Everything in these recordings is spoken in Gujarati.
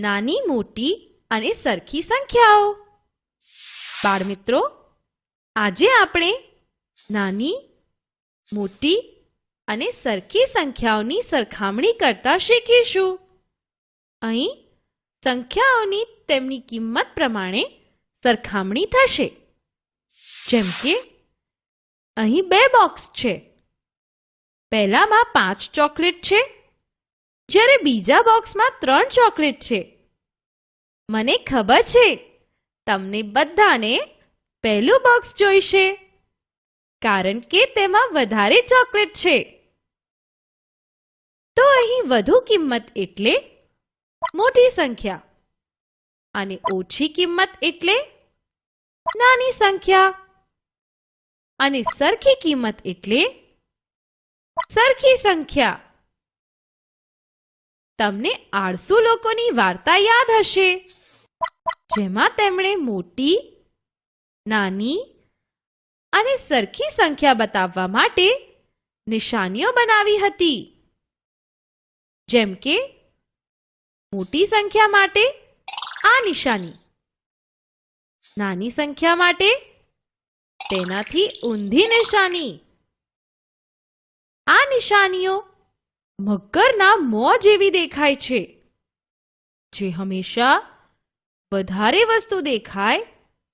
નાની, મોટી અને સરખી સંખ્યાઓ. બાળ મિત્રો, આજે આપણે નાની, મોટી અને સરખી સંખ્યાઓની સરખામણી કરતા શીખીશું. અહીં સંખ્યાઓની તેમની કિંમત પ્રમાણે સરખામણી થશે. જેમ કે, અહીં બે બોક્સ છે. પહેલામાં પાંચ ચોકલેટ છે. જ્યારે બીજા બોક્સમાં ત્રણ ચોકલેટ છે. મને ખબર છે. તમને બધાને પહેલું બોક્સ જોઈશે. કારણ કે તેમાં વધારે ચોકલેટ છે. તો અહીં વધુ કિંમત એટલે મોટી સંખ્યા. અને ઓછી કિંમત એટલે નાની સંખ્યા. અને સરખી કિંમત એટલે સરખી સંખ્યા. તમને આળસુ લોકોની વાર્તા યાદ હશે. જેમાં તેમણે મોટી, નાની અને સરખી સંખ્યા બતાવવા માટે નિશાનીઓ બનાવી હતી. જેમ કે, મોટી સંખ્યા માટે આ નિશાની, નાની સંખ્યા માટે તેનાથી ઊંધી નિશાની. આ નિશાનીઓ મગરના મોં જેવી દેખાય છે. જે હંમેશા વધારે વસ્તુ દેખાય,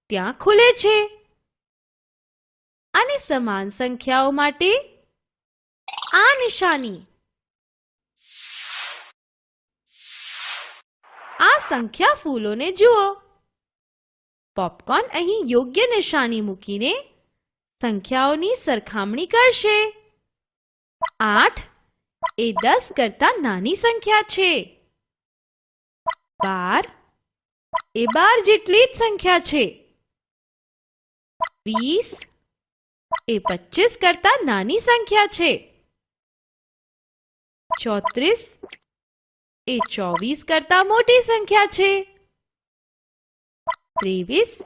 ત્યાં ખુલે છે. અને સમાન સંખ્યાઓ માટે આ નિશાની. આ સંખ્યા ફૂલોને જુઓ. પોપકોર્ન અહીં યોગ્ય નિશાની મૂકીને સંખ્યાઓની સરખામણી કરશે. આઠ એ દસ કરતા નાની સંખ્યા છે. બાર એ બાર જેટલી જ સંખ્યા છે. વીસ એ પચીસ કરતા નાની સંખ્યા છે. ચોત્રીસ એ ચોવીસ કરતા મોટી સંખ્યા છે. ત્રેવીસ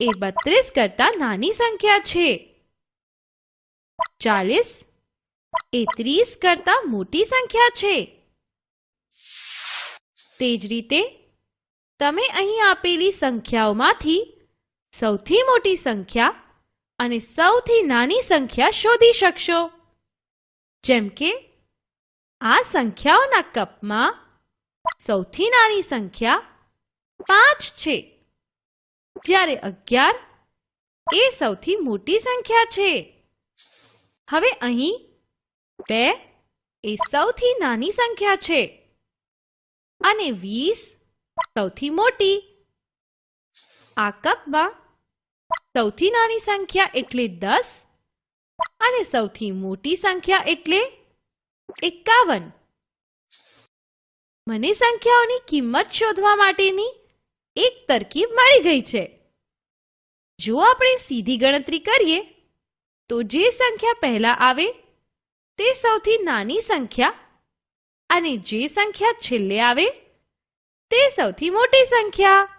એ બત્રીસ કરતા નાની સંખ્યા છે. ચાલીસ એ ત્રીસ કરતા મોટી સંખ્યા છે. તે જ રીતે, તમે અહીં આપેલી સંખ્યાઓમાંથી સૌથી મોટી સંખ્યા અને સૌથી નાની સંખ્યા શોધી શકશો. જેમ કે, આ સંખ્યાઓના કપમાં સૌથી નાની સંખ્યા પાંચ છે. જ્યારે અગિયાર એ સૌથી મોટી સંખ્યા છે. હવે અહીં બે એ સૌથી નાની સંખ્યા છે. અને વીસ સૌથી મોટી. આ કપમાં સૌથી નાની સંખ્યા એટલે દસ અને સૌથી મોટી સંખ્યા એટલે એકાવન. મને સંખ્યાઓની કિંમત શોધવા માટેની એક તરકીબ મળી ગઈ છે. જો આપણે સીધી ગણતરી કરીએ, તો જે સંખ્યા પહેલા આવે તે સૌથી નાની સંખ્યા. અને જે સંખ્યા છેલ્લે આવે તે સૌથી મોટી સંખ્યા.